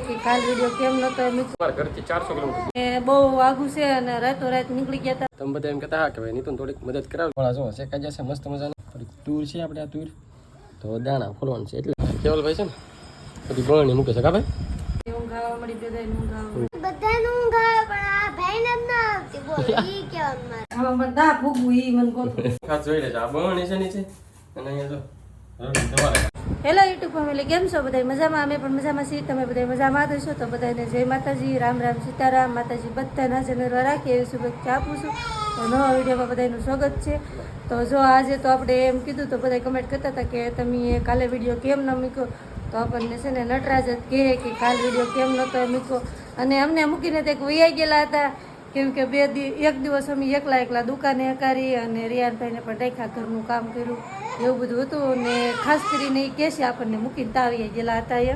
કે કાલ વીડિયો કેમ નતો એમ ઘરથી ચારસો કિલોમીટર એ બહુ આઘું છે અને રાતો રાત નીકળી ગયા હતા. તમે બધા એમ કહેતા હા કે ભાઈ નીતુન થોડીક મદદ કરાવ. પણ જો મસ્ત મજાનું. થોડીક તૂર છે આપણે આ તૂર. તો દાણા ખોલવાનું છે એટલે. કેવલભાઈ છે ને બધી મૂકે છે કા ભાઈ? ઊંઘ મળી બધા ઊંઘ આવવા બધાનું પણ આ ભાઈને જ ના આવતી. બોલ ઈ કેવાનું મારે? આમાં મને દા ઈ મને ગોતું ખાસ જોઈ લેજો આ બરણી છે નીચે. અને અહીંયા જો રડી તમારે હેલો યુટ્યુબ ફેમિલી કેમ છો? બધા મજામાં? અમે પણ મજામાં છીએ. તમે બધા મજામાં છો તો બધાને જય માતાજી, રામ રામ, સીતારામ. માતાજી બધાના જનરવા રાખીએ એવી શુભેચ્છા આપું છું તો નવા વિડીયોમાં બધાનું સ્વાગત છે. તો જો આજે તો આપણે એમ કીધું તો બધા કમેન્ટ કરતા હતા કે તમે કાલે વીડિયો કેમ ન મૂક્યો? તો આપણને છે ને નટરાજ જ કહે કે કાલ વીડિયો કેમ નહોતો મૂક્યો? અને અમને મૂકીને તે વૈયા ગયેલા હતા. કેમ કે બે એક દિવસ અમે એકલા એકલા દુકાને કરી અને રિયાનભાઈને પણ રાખ્યા, ઘરનું કામ કર્યું, એવું બધું હતું. ને ખાસ કરીને એ કહે છે, આપણને મૂકીને તાવીએ ગયેલા હતા એ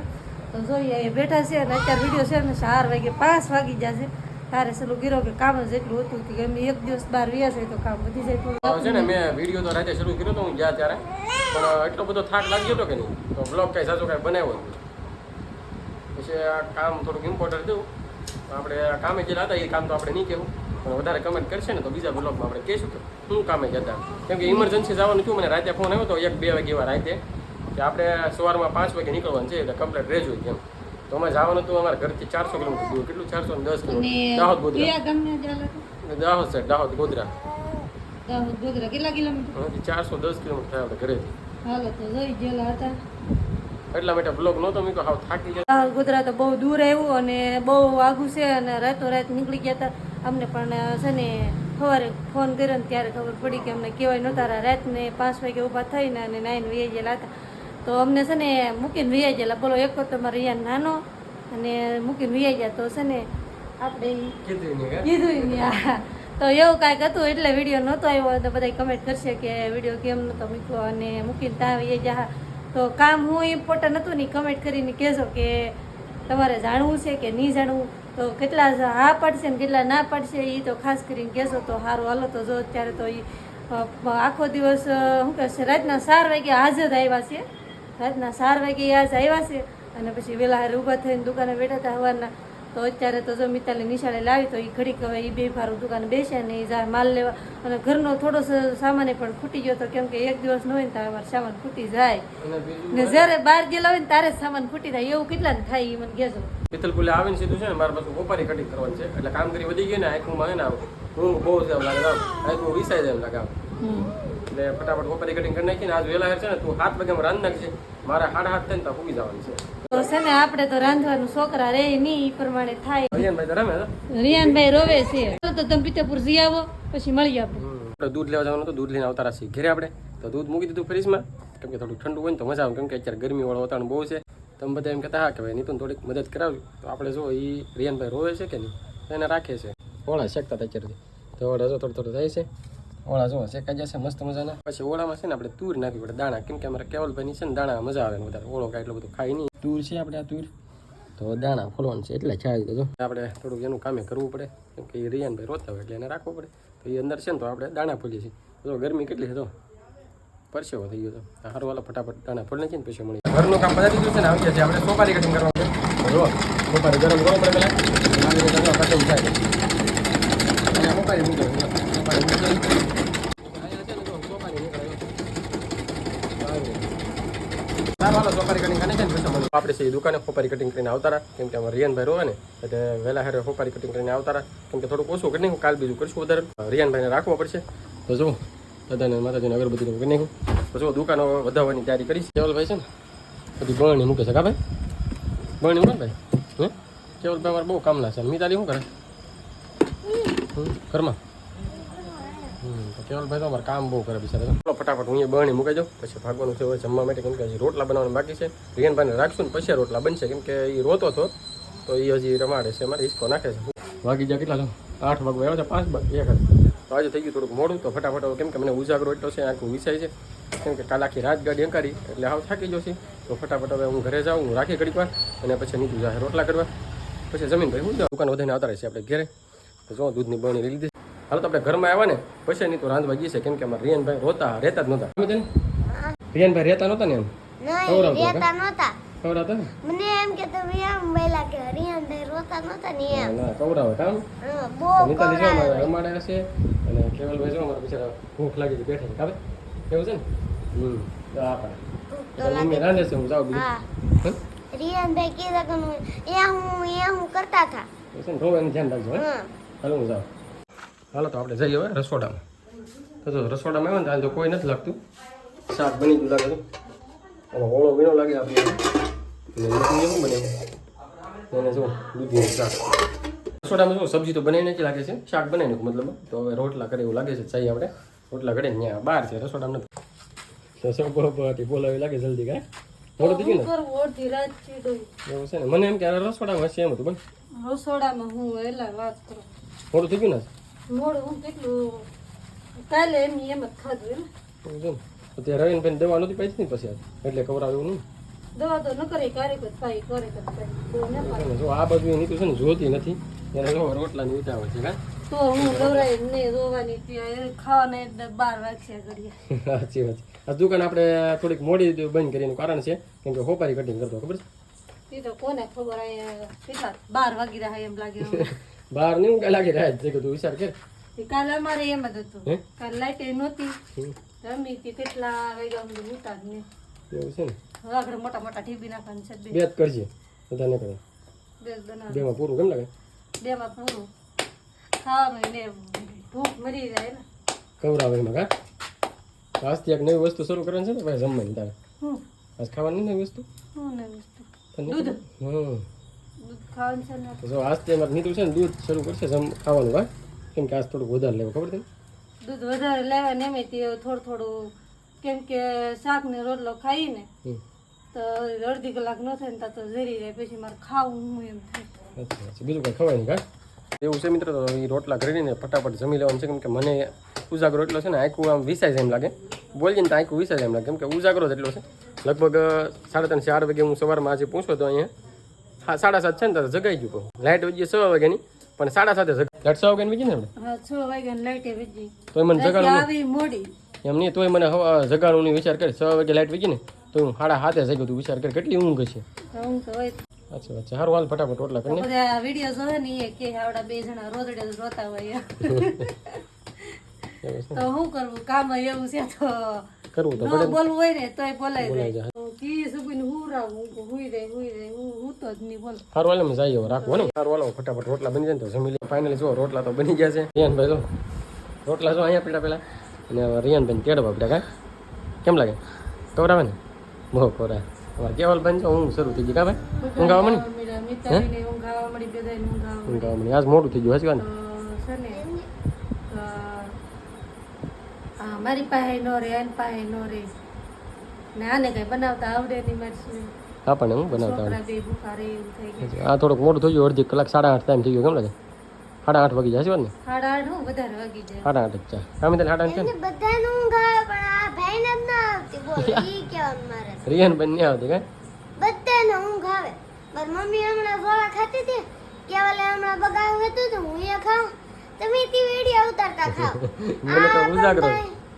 તો જોઈએ એ બેઠા છે અને અત્યારે વીડિયો છે ને ચાર વાગે, પાંચ વાગી જશે તારે સલું ગીરો કે કામ જ એટલું હતું કે અમે એક દિવસ બહાર રહ્યા છે તો કામ વધી જાય થોડું. છે મેં વીડિયો તો રાતે શરૂ કર્યો હતો હું ગયા ત્યારે. પણ એટલો બધો થાક લાગ્યો હતો કે નહીં. તો બ્લોગ કાંઈ સાચો કાંઈ બનાવ્યો પછી આ કામ થોડુંક ઇમ્પોર્ટન્ટ હતું. આપણે કામે જે હતા એ કામ તો આપણે નહીં કહેવું. પણ વધારે કમેન્ટ કરશે ને તો બીજા બ્લોગમાં આપણે કહીશું કે શું કામે જતા કેમ કે ઇમરજન્સી જવાનું થયું મને રાતે ફોન આવ્યો તો એક બે વાગે એવા રાતે કે આપણે સવારમાં પાંચ વાગે નીકળવાનું છે એટલે કમ્પ્લેટ રહેજો કેમ તો અમે જવાનું હતું અમારા ઘરથી ચારસો કિલોમીટર દૂર. કેટલું? ચારસો ને દસ કિલોમીટર. દાહોદ ગોધરા? દાહોદ સાહેબ દાહોદ ગોધરા. દાહોદ ગોધરા. કેટલા કિલોમીટર? ચારસો દસ કિલોમીટર થાય આપણે ઘરેથી. હાલો તો જોઈ ગયેલા હતા. એટલા માટે બ્લોગ નહોતો મૂક્યો હાવ થાકી ગયા. ગુજરાત બહુ દૂર આવ્યું અને બહુ આઘું છે અને રાતો રાત નીકળી ગયા હતા. અમને પણ છે ને સવારે ફોન કર્યો ને ત્યારે ખબર પડી કે અમને કહેવાય નહોતા. રાતને પાંચ વાગે ઊભા થઈને અને નાઈને વહી ગયેલા હતા. તો અમને છે ને મૂકીને વહી ગયેલા. બોલો એક તો મારો રિયાન નાનો અને મૂકીને વહી ગયા. તો છે ને આપણે કીધું નહીં. તો એવું કાંઈક હતું એટલે વીડિયો નહોતો આવ્યો. તો બધા કમેન્ટ કરશે કે વીડિયો કેમ નહોતો મૂક્યો. અને મૂકીને ત્યાં આવી જા તો કામ હું ઇમ્પોર્ટન્ટ હતું ને કમેન્ટ કરીને કહેજો કે તમારે જાણવું છે કે નહીં જાણવું. તો કેટલા હા પડશે ને કેટલા ના પડશે એ તો ખાસ કરીને કહેશો તો સારું. હાલો તો જો અત્યારે તો એ આખો દિવસ શું કહેશે રાતના ચાર વાગે હાજર આવ્યા છે. રાતના ચાર વાગે આજ આવ્યા છે. અને પછી વહેલા હારે ઊભા થઈને દુકાને બેઠા હતા સવારના. તો અત્યારે તો જો મિતાલી નિશાળે લાવી તો એ ઘડીક હવે એ બે ફારું દુકાન બેસે ને એ જાય માલ લેવા. અને ઘરનો થોડો સામાન પણ ખૂટી ગયો તો કેમ કે એક દિવસ ન હોય ને ત્યારે અમારો સામાન ખૂટી જાય. ને જ્યારે બહાર ગયેલા હોય ને ત્યારે સામાન ખૂટી જાય. એવું કેટલા થાય એ મને કહેજો. પિત્તલપુલે આવીને સીધું છે ને મારા પાછું કોપારી કટિંગ કરવાનું છે. એટલે કામ કરી વધી ગઈ ને આંખમાં ને ઊંઘ બહુ જ લાગે આમ. આંખમાં વિસાઈ જાય એમ લાગે એટલે ફટાફટ કોપારી કટિંગ કરી નાખીને આજ વહેલા છે ને તું હાથ પગે રાંધ નાખજે. મારા હાડ હાથ થઈને તો પૂગી જવાનું છે. તો છે ને આપણે તો રાંધવાનું છોકરા રે નહીં એ પ્રમાણે થાય. રિયાનભાઈ રોવે છે. તો તમે પિતાપુર જઈ આવો પછી મળી આપણે દૂધ લેવા જવાનું તો દૂધ લઈને આવતા છીએ ઘરે આપણે. તો દૂધ મૂકી દીધું ફ્રીજમાં. કેમ કે થોડું ઠંડુ હોય ને તો મજા આવે કેમ કે અત્યારે ગરમી વાળો વાતાવરણ બહુ છે. તમે બધા એમ કહેતા હા કે ભાઈ નીતુન થોડીક મદદ કરાવી તો આપણે જો એ રિયાનભાઈ રોવે છે કે નહીં એને રાખે છે. ઓળા શેકતા અત્યારે અત્યારથી. તો ઓળા જો થોડું થોડું થાય છે. ઓળા જોવા શેકાઈ જશે મસ્ત મજાના. પછી ઓળામાં છે ને આપણે તૂર નાખવી પડે દાણા. કેમ કે અમારે કેવલભાઈની છે ને દાણા મજા આવે ને વધારે. ઓળો કાંઈ એટલું બધું ખાઈ નહીં. તુર છે આપણે આ તુર. તો દાણા ફોલવાનું છે એટલે ચાય દેજો આપણે થોડુંક એનું કામે કરવું પડે કેમ કે એ રિયાનભાઈ રોતા હોય એટલે એને રાખવું પડે. તો એ અંદર છે ને તો આપણે દાણા ફોલીએ છીએ. તો ગરમી કેટલી છે તો? પરસેવો થઈ ગયો તો. હારો વાલા ફટાફટ દાણા ફોલી નાખીને પછી મળી ઘરનું કામ બધા દીધું છે ને આવી ગયા છે. આપણે સોપારી કટિંગ કરવા છે જો સોપારી ગરમ કરવો પડે પહેલાં. કટિંગ થાય. સોપારી મૂકે સોપારી મૂકે અહીંયા છે ને જો સોપારી નીકળે જો. આવી રીતે. ચાલો સોપારી કટિંગ છે ને આપણે છે દુકાને સોપારી કટિંગ કરીને આવતા કેમ કે અમારે રિયાનભાઈ રોવે ને, એટલે વહેલા હારે સોપારી કટિંગ કરીને આવતા કેમ કે થોડુંક ઓછું કરી નાખું, કાલ બીજું કરીશું વધારે. રિયાનભાઈને રાખવો પડશે. તો જો દાદાને માતાજીને અગરબત્તી કરી નાખું. તો જો દુકાનો વધારવાની તૈયારી કરી છે. કેવલભાઈ છે ને, બધી બળણી મૂકે છે, કા ભાઈ? બળણી મૂકે ભાઈ? હે? કેવલભાઈ અમારે બહુ કામના છે. મિતાલી શું કરે? ઘરમાં? તો કેવલભાઈ તો અમારે કામ બહુ કરે બિચારા ફટાફટ હું એ બરણી મૂકી જાઉં, પછી ભાગવાનું છે જમવા માટે, કેમ કે હજી રોટલા બનાવવાનું બાકી છે. રિયનભાઈને રાખશું ને પછી રોટલા બનશે, કેમ કે એ રોતો હતો તો એ હજી રમાડે છે, અમારે હિસ્કો નાખે છે. વાગી જાય કેટલા આઠ વાગે આવ્યો છે, પાંચ વાગે એક તો આજે થઈ ગયું થોડુંક મોડું, તો ફટાફટ કેમ કે મને ઉજાગરો એટલો છે, આખું વિસાય છે. કેમ કે કાલ આખી રાત ગાડી અંકારી એટલે હાવ થાકી જશે તો ફટાફટ હવે હું ઘરે જાઉં, હું રાખી ઘડીક વાર, અને પછી નીકળું જાય રોટલા કરવા. પછી જમીન ભાઈ, હું દુકાન વધારે આવતા રહેશે આપણે ઘરે. તો જો, દૂધની બરણી લીધી હાલો તો આપણે ઘરમાં આવ્યા ને પછી નહીં તો રાંધવા છે. કેમ કે અમારે રિયનભાઈ રોતા રહેતા જ નહોતા. રિયનભાઈ રહેતા નહોતા ને એમ? રહેતા નહોતા. ખવડાવતા મને એમ કે તમે એમ વેલા કે હરિયાન રોતા નહોતા ને એમ. ના ખવડાવે કામ? બહુ મિતાલી અમારે હશે અને કેવલભાઈ જો અમારા બિચારા ભૂખ લાગી બેઠા છે. કાવે છે ને? હમ તો આપણે. મમ્મી રાંધે છે હું જાઉં બીજું. હે? કીધા કે હું એ હું એ હું કરતા હતા. ધ્યાન રાખજો હા. હાલો હું જાઉં. હાલો તો આપણે જઈએ હવે રસોડામાં. તો જો રસોડામાં આવે ને તો હાલ તો કોઈ નથી લાગતું. શાક બની ગયું લાગે તો ઓળો વીણો લાગે આપણે એવું બને એને જો દૂધીનું શાક. રસોડામાં શું સબ્જી તો બનાવીને નથી લાગે છે. શાક બનાવી નાખ્યું મતલબ. તો હવે રોટલા કરે એવું લાગે છે ચાઈ આપણે. રોટલા કરે ને ત્યાં બહાર છે રસોડામાં નથી. તો સૌ બહુ બોલાવી લાગે જલ્દી કાંઈ? મોડું થઈ ગયું ને? એવું છે ને? મને એમ કે રસોડામાં હશે એમ હતું પણ. રસોડામાં હું એટલે વાત કરું. મોડું થઈ ગયું ને મોડું કેટલું કાલે એમ એમ જ ખાધું એમ. તો ત્યાં રવિનભાઈ દવા નહોતી પાઈ ને પછી એટલે ખવડાવ્યું નહીં. દવા તો ન કરે ક્યારેક જ પાઈ કરે ને, આ બાજુ છે ને જોતી નથી. એને જો રોટલાની ઉતાવળ છે કાં તો હું દવરાઈ ને રોવાની ત્યાં એ ખાવાના એટલે બાર વાગ્યા કરીએ. સાચી વાત આ દુકાન આપણે થોડીક મોડી બંધ કરીને કારણ છે કેમ કે હોપારી કટિંગ કરતો ખબર છે? એ તો કોને ખબર અહીંયા કેટલા બાર વાગી રહ્યા એમ લાગે. બહાર નહીં કાંઈ લાગી રહ્યા છે તું વિચાર કર. કાલે અમારે એમ જ હતું? કાલે લાઈટ નહોતી. હમ, રમી હતી કેટલા વાગ્યા સુધી ઉતા જ નહીં. એવું છે ને? હવે આગળ મોટા મોટા ટીબી નાખવાનું છે બે. જ કરજે. બધા ન કરે. બે જ બનાવ બેમાં પૂરું કેમ લાગે? બેમાં પૂરું. ખાવાનું ને ભૂખ મરી જાય ને. કવરાવે એમાં કા? આજથી એક નવી વસ્તુ શરૂ કરવાની છે ને? ભાઈ જમવાની તારે. આજ ખાવાની નવી વસ્તુ? નવી ને વસ્તુ દૂધ. હમ. તો જો આજથી અમારે નીતું છે ને દૂધ શરૂ કરશે જમ ખાવાનું હા કેમ કે આજ થોડુંક વધારે લેવું ખબર તને દૂધ વધારે લેવા ને એમ થોડું થોડું કેમ કે શાક ને રોટલો ખાઈને તો અડધી કલાક ન થાય ને તો જરી જાય પછી મારે ખાવું એમ થાય. અચ્છા બીજું કંઈ ખવાય નહીં કા? એવું છે મિત્રો તો એ રોટલા કરીને ફટાફટ જમી લેવાનું છે કેમ કે મને ઉજાગરો એટલો છે ને આખું આમ વિસાય છે એમ લાગે. બોલીએ ને તો આખું વિસાય છે એમ લાગે કેમ કે ઉજાગરો જ એટલો છે. લગભગ સાડા ત્રણ ચાર વાગે હું સવારમાં આજે પહોંચ્યો તો અહીંયા. સાડા સાત છે ને તો જગાઈ ગયું લાઇટ વજી છ વાગ્યાની પણ સાડા સાતે જગ છ વાગ્યાની વીજી ને હા છ વાગ્યા લાઈટે વીજી તો મને જગાડું મોડી. એમ નહીં તોય મને હવા જગાડવું વિચાર કરે છ વાગે લાઇટ વીજી ને તો હું સાડા હાથે જગ્યો તું વિચાર કરે કેટલી ઊંઘ છે અચ્છા અચ્છા સારું હાલ ફટાફટ રોટલા કરીને બધા વીડિયો જોવે ને એ કે આવડા બે જણા રોદડે રોતા હોય. તો શું કરવું? કામ એવું છે તો કરવું તો પડે બોલવું હોય ને તોય બોલાય બોલાય જાય. કી સુબીને હું હુઈ રે હુઈ રે હું હું તો જ નહીં બોલ. સારું હાલે જઈએ હવે રાખવો ને. સારું હાલો ફટાફટ રોટલા બની જાય તો જમી લઈએ. ફાઇનલી જો રોટલા તો બની ગયા છે. રિયાનભાઈ જો રોટલા જો અહીંયા પીડા પેલા અને રિયાનભાઈ તેડવા પીડા કાંઈ કેમ લાગે? કવરાવે ને? બહુ કોરા કેવલ ભાઈ જો હું શરૂ થઈ ગઈ કા ભાઈ? ઊંઘ આવવા મળી ઊંઘ આવવા આજ મોટું થઈ ગયું છે ને તો હા મારી પાસે નો રે એન પાસે નો રે ને આને કઈ બનાવતા આવડે નહીં મારી હા આપણને હું બનાવતા આવડે. આ થોડુંક મોટું થઈ ગયું અડધી કલાક સાડા આઠ ટાઈમ થઈ ગયો કેમ લાગે? સાડા આઠ વાગી જશે ને સાડા આઠ હું વધારે વાગી જાય. સાડા આઠ જ ચા કામ તો સાડા આઠ છે બધાને ઊંઘ આવે પણ આ ભાઈને જ ના આવતી. બોલ ઈ કેવાનું મારે? બન નહીં આવતી કાંઈ? બધાને ઊંઘ આવે. મારી મમ્મી હમણાં ગોળા ખાતી હતી કેવલે હમણાં બગાવું હતું તો હું એ ખાઉં. તમે તી વીડિયો ઉતારતા ખાઓ. મને તો ઉજાગરો.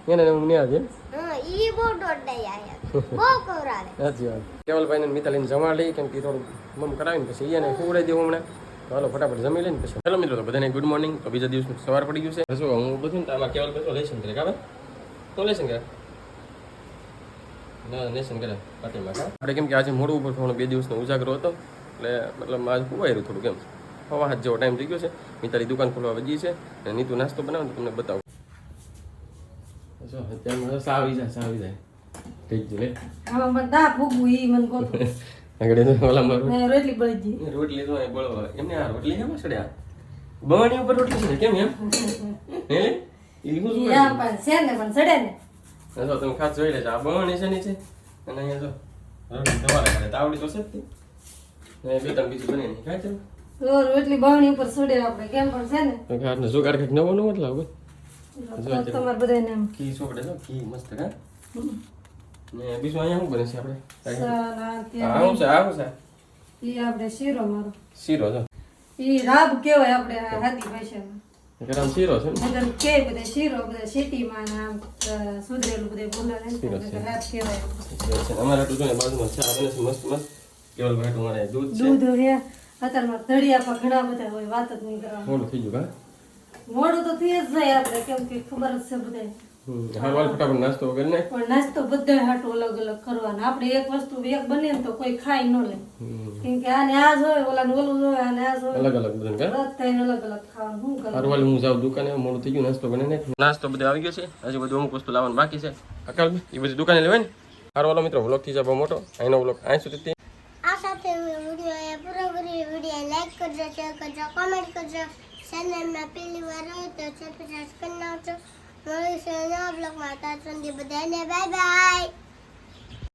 એને નહીં આવતી હા ઈ બહુ દોડાઈ આયા બહુ કવરાવે સાચી વાત. કેવલભાઈ ને મિતાલીને જમા લઈ કેમ કે થોડું મમ કરાવીને પછી એને ખવડાવી દેવું હમણાં. ચાલો હાલો ફટાફટ જમી લઈને પછી. ચાલો મિત્રો તો બધાને ગુડ મોર્નિંગ તો બીજા દિવસ સવાર પડી ગયું છે. શું હું બધું ને તો આમાં કેવલ તો લેશન કરે કાવે તો લેશન કરે? ના લેશન કરે પાર્ટીમાં આપણે કેમ કે આજે મોડું ઉપર થોડું બે દિવસનો ઉજાગરો હતો એટલે મતલબ આજ કુવાયું થોડું કેમ હવા હાથ જેવો ટાઈમ થઈ ગયો છે. મિતાલી દુકાન ખોલવા વજી છે. અને નીતુ નાસ્તો બનાવો તમને બતાવું. જો અત્યારમાં સા આવી જાય સાવી જાય. થઈ ગયું લે. આમાં મને દા ફૂગવું ઈ મને આગળ તો ઓલા મારું. ને રોટલી બળી ગઈ રોટલી તો બળવા એમને આ રોટલી કેમ બવાની ઉપર રોટલી છે કેમ એમ? હે? ઈ હું શું ઈ પણ છે ને પણ સડે ને. જો તમે ખાસ જોઈ લેજો. આ બવાની છે નીચે. અને અહીંયા જો. રોટલી તમારે ઘરે તાવડી તો છે જ તે. બે ત્રણ બીજી બની નહીં ખાય તો રોટલી બાવણી ઉપર સડે આપણે કેમ પણ છે ને. તો ખાસ ને નવો લાવો તો તમારે બધાને એમ ઘી સોકડે જો ઘી મસ્ત કા ને બીજું અહીંયા શું બને છે આપણે સાલા આ ત્યાં શું છે આ છે ઈ આપણે શીરો મારો શીરો જો ઈ રાબ કેવાય આપણે આ ભાષામાં ગરમ શીરો છે ને કે બધા શીરો બધા સિટીમાં ને આમ અ, સુધરેલું બધે બોલે ને શીરો તો છે. રાબ કહેવાય છે. અમારે તો જો બાજુમાં ચા બને છે મસ્ત મસ્ત કેવલભાઈ તમારે દૂધ છે દૂધ હે અત્યારમાં તળિયા પર ઘણા બધા હોય વાત જ નહીં કરવા થઈ ગયું મોડું તો થઈ જ જાય આપણે કેમ કે ખબર જ છે બધાને હાલ ફટાફટ નાસ્તો કરી નાખ પણ નાસ્તો બધાય હાટું અલગ અલગ કરવાનો. આપણે એક વસ્તુ એક બને ને તો કોઈ ખાઈ ન લે. કેમ કે આને આ જોવે ઓલાને ઓલું જોવે આને આ જોવે અલગ અલગ બધાને બધાને અલગ અલગ ખાવાનું શું કરે હારું હું જાઉં દુકાને મોડું થઈ ગયું નાસ્તો બને નાસ્તો બધો આવી ગયો છે. હજી બધું અમુક વસ્તુ લાવવાનું બાકી છે. અકાલ એ બધી દુકાને લેવાય ને? હારો મિત્રો વ્લોગથી જવા મોટો. અહીંનો વ્લોગ અહીં સુધી આ સાથે વીડિયો પૂરો કરી વીડિયો લાઈક કરજો શેર કરજો કોમેન્ટ કરજો. ચેનલમાં પહેલી વાર હોય તો સબસ્ક્રાઇબ કરી નાખજો. મળીશું નવા બ્લોગમાં ત્યાં સુધી બધાને બાય બાય